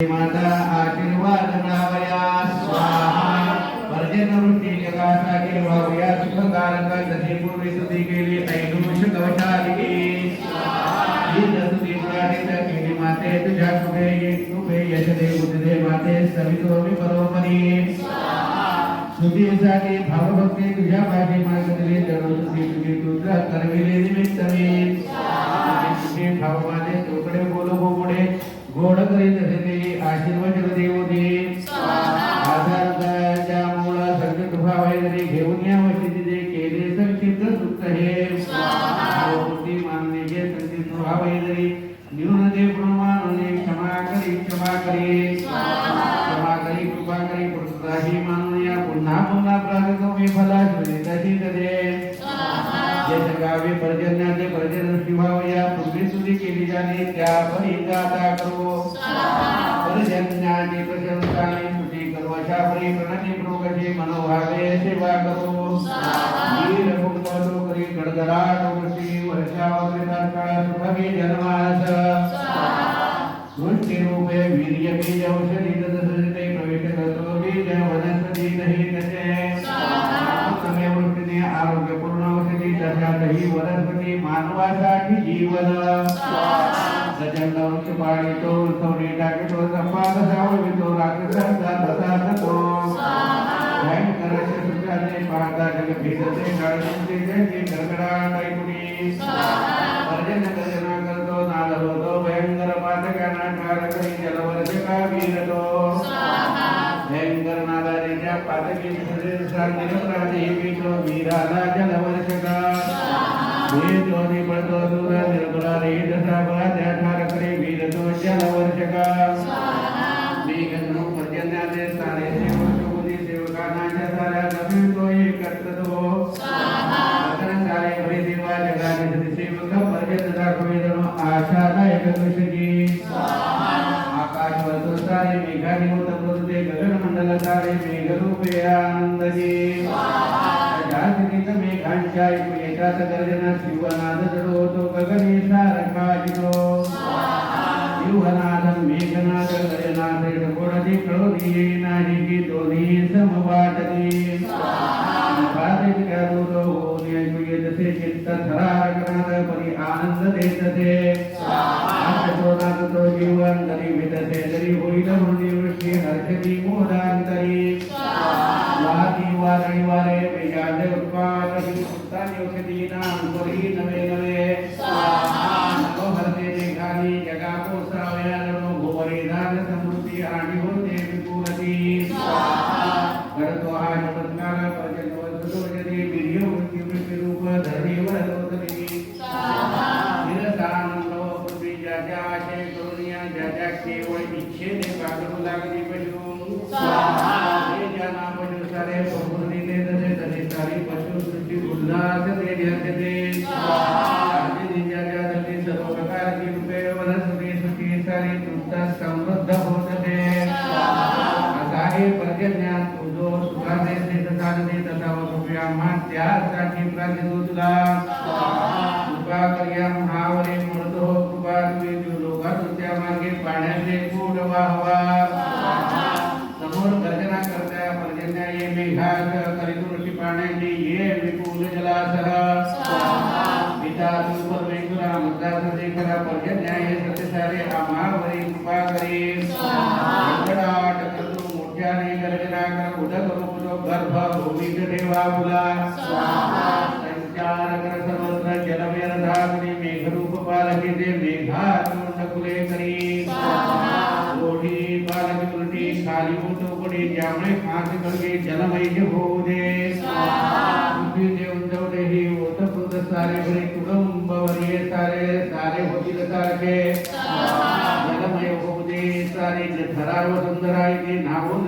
माता आशीर्वाद मिळावया स्वाहा। पर्जन्यवृत्ती जगासाठी व्हावया सुखकारक जसे पूर्वी स्तुती केली ऐनुष कवचालिके ही जसुती पुराणित केली माते तुझ्या शुभे शुभे यशदे, बुद्धदे, माते सवितोमी परोपरी। स्तुतीसाठी भावभक्ती तुझ्या पाठी मागतली जणोस्तुती तुझी तुझा करविले निमित्त मी भाव माझे तुकडे बोलो पुढे गोड करीत असे आशीर्वाद देऊ दे आधारच्या मुळा संकट भावे जरी घेऊन या वशी जे केले संक्षिप्त सुख हे मूर्ती मानणे जे संचित भावे जरी न्यून दे प्रमाणे क्षमा करी क्षमा करी क्षमा करी कृपा करी पुरुषाही मानून या पुन्हा पुन्हा प्रार्थना मी फला तशी दे जे जगावे पर्जन्याचे पर्जन शिवाव या पूर्वी स्तुती केली जाणे त्या परी गाता करो? पर्जन्याची प्रशंसाने स्तुती करो अशा परी प्रणती प्रोगती मनोभावे सेवा करो। वीर कुंभलो करी गडगडाट गोष्टी वर्षावरी तारकाळा सुभगे जन्मास सृष्टी रूपे वीर्य बीज औषधी तदसते वनस्पती मानवासाठी जीवन। प्रचंड वृक्ष पाळीतो उत्सवणी टाकीतो संपाद सावळवितो राक्षसांचा तसा तो भयंकर शत्रुत्राने पाहता जग भीतते गाळीचे जगी गडगडाट ऐकुनी पर्जन्य गर्जना करतो नाद होतो भयंकर पातकांना ठार करी जलवर्ष का वीरतो भयंकर नादारीच्या पातकी शरीर निरपराधी पीठो वीराला जलवर्ष का वीरतो निपळतो दूर निरपराधी दसा बळा त्या ठार करी वीरतो जलवर्ष का मेघनु पर्जन्याचे सारे सेवक बुद्धी सेवकांच्या साऱ्या नमितो एक करतो अकरा सारे वादी वादळी वारे बेजाद उत्पादकी उत्तानी औषधी नाम परी नवे नवे नको हरते देखानी जगा कोसावया रणो भुवरी दान समृद्धी आणि होते विपुलती करतो व त्यासाठी प्रार्थितो कृपा कर्या महावरे मृतो कृपा तुझे जीव लोकात त्या मार्गे पाण्याचे कूट वाहवा समोर गर्जना करता पर्जन्या ये मेघात कलिदृष्टी पाण्याची ये विपुल जलासह पिता तू परमेश्वरा मुद्दाचा देखरा पर्जन्या ये सत्यसारे आम्हावरी कृपा करे गडगडाट करतो मोठ्याने गर्जना कर उदक रूपलो गर्भ भूमीत ठेवा मुला संचार कर सर्वत्र जलमेर धागणी मेघरूप पालकी ते मेघात कुले करी ओढी पालकी उलटी खाली उठोपडी त्यामुळे खास कळगे जलमय होऊ दे पृथ्वी जे उंचवते ही ओतप्रोत सारे बरे कुटुंब वरिये सारे सारे होतील सारखे जलमय होऊ दे सारे थराव सुंदराय ते नावून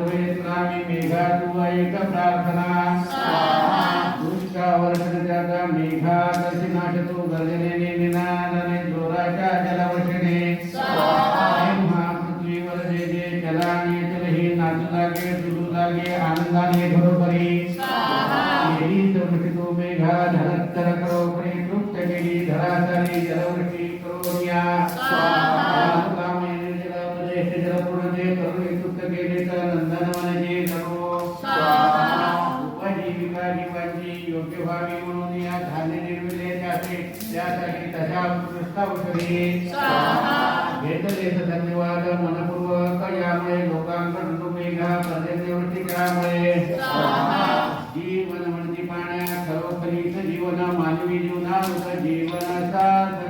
होय नामी मेघा तू ऐक प्रार्थना। दुष्कावर त्याचा मेघा तशी नाशतो गर्जनेने निनादने जोराच्या जलवर्षणे। महापृथ्वीवर जे जे जलाने जलही नाचू लागे तुडू लागे, आनंदाने घरोघरी घेतले धन्यवाद मनपूर्वक यामुळे लोकांकडून मेघा पर्जन्यवृष्टी जीवन म्हणजे पाण्यात सर्वपरीच जीवन मानवी जीवनात जीवन साधनामये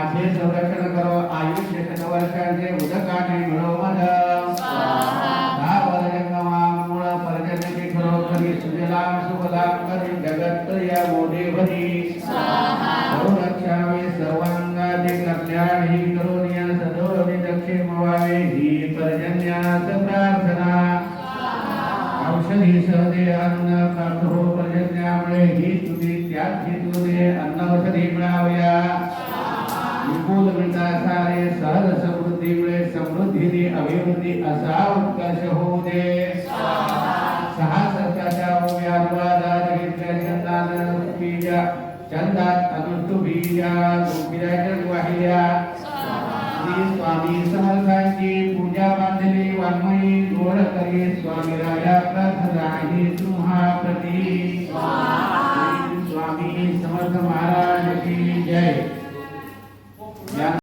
सर्वांगाचे कल्याण करून या सदोरी दक्षिण व्हावे ही पर्जन्यास प्रार्थना औषधी सहदे अन्न हो पर्जन्यामुळे ही स्तुती त्याच हेतूने अन्न औषधी मिळावया विपुल सारे सहज समृद्धीमुळे समृद्धीने अभिवृद्धी असा उत्कर्ष होऊ दे सहा सत्याच्या व्यापारात घेतल्या चंदान बीजा चंदात अनुष्टु बीजा गोपिराजन वाहिल्या श्री स्वामी समर्थांची पूजा बांधली वाङ्मयी गोड करी स्वामी राजा प्रार्थना राही तुम्हा प्रती